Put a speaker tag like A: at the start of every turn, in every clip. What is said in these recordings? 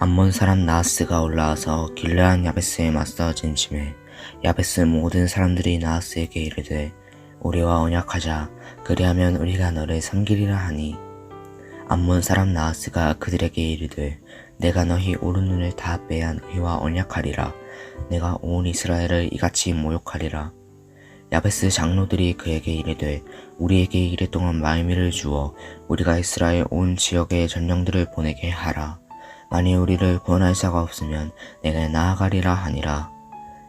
A: 암몬 사람 나하스가 올라와서 길르한 야베스에 맞서 진침해. 야베스 모든 사람들이 나하스에게 이르되 우리와 언약하자. 그리하면 우리가 너를 섬기리라 하니. 암몬 사람 나하스가 그들에게 이르되 내가 너희 오른 눈을 다 빼앗 너희와 언약하리라. 내가 온 이스라엘을 이같이 모욕하리라. 야베스 장로들이 그에게 이르되 우리에게 이랫동안 말미를 주어 우리가 이스라엘 온 지역에 전령들을 보내게 하라 만일 우리를 구원할 자가 없으면 내가 나아가리라 하니라.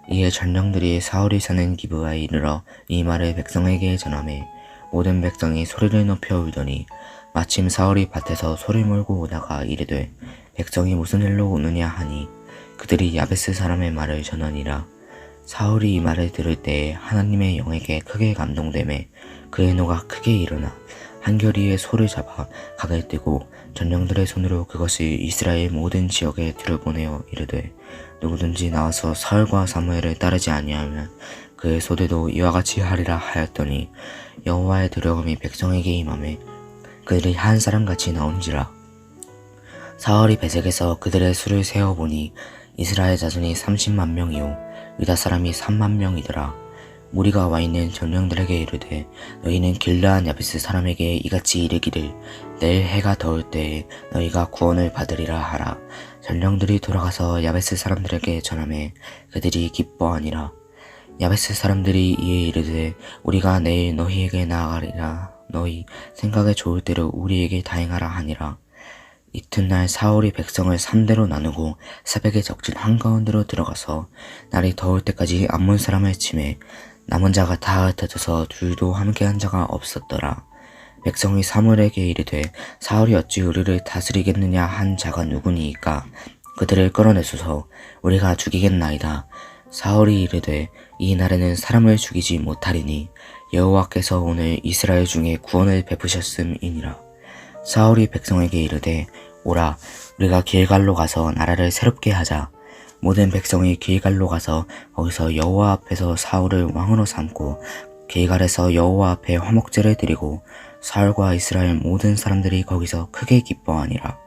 A: 이에 전령들이 사울이 사는 기브아에 이르러 이 말을 백성에게 전하매 모든 백성이 소리를 높여 울더니 마침 사울이 밭에서 소리 몰고 오다가 이르되 백성이 무슨 일로 오느냐 하니 그들이 야베스 사람의 말을 전하니라. 사울이 이 말을 들을 때에 하나님의 영에게 크게 감동되매 그의 노가 크게 일어나 한결이에 소를 잡아 각을 떼고 전령들의 손으로 그것을 이스라엘 모든 지역에 들여보내어 이르되 누구든지 나와서 사울과 사무엘을 따르지 아니하면 그의 소대도 이와 같이 하리라 하였더니 여호와의 두려움이 백성에게 임함에 그들이 한 사람같이 나온지라. 사울이 베색에서 그들의 수를 세어보니 이스라엘 자손이 30만 명이요 유다 사람이 3만 명이더라 무리가 와 있는 전령들에게 이르되 너희는 길르한 야베스 사람에게 이같이 이르기를 내일 해가 더울 때에 너희가 구원을 받으리라 하라. 전령들이 돌아가서 야베스 사람들에게 전하매 그들이 기뻐하니라. 야베스 사람들이 이에 이르되 우리가 내일 너희에게 나아가리라. 너희 생각에 좋을 대로 우리에게 다행하라 하니라. 이튿날 사울이 백성을 삼대로 나누고 새벽에 적진 한가운데로 들어가서 날이 더울 때까지 암몬 사람을 치매 남은 자가 다 흩어져서 둘도 함께 한 자가 없었더라. 백성이 사무엘에게 이르되 사울이 어찌 우리를 다스리겠느냐 한 자가 누구니이까 그들을 끌어내소서 우리가 죽이겠나이다. 사울이 이르되 이 날에는 사람을 죽이지 못하리니 여호와께서 오늘 이스라엘 중에 구원을 베푸셨음이니라. 사울이 백성에게 이르되 오라 우리가 길갈로 가서 나라를 새롭게 하자 모든 백성이 길갈로 가서 거기서 여호와 앞에서 사울을 왕으로 삼고 길갈에서 여호와 앞에 화목제를 드리고 사울과 이스라엘 모든 사람들이 거기서 크게 기뻐하니라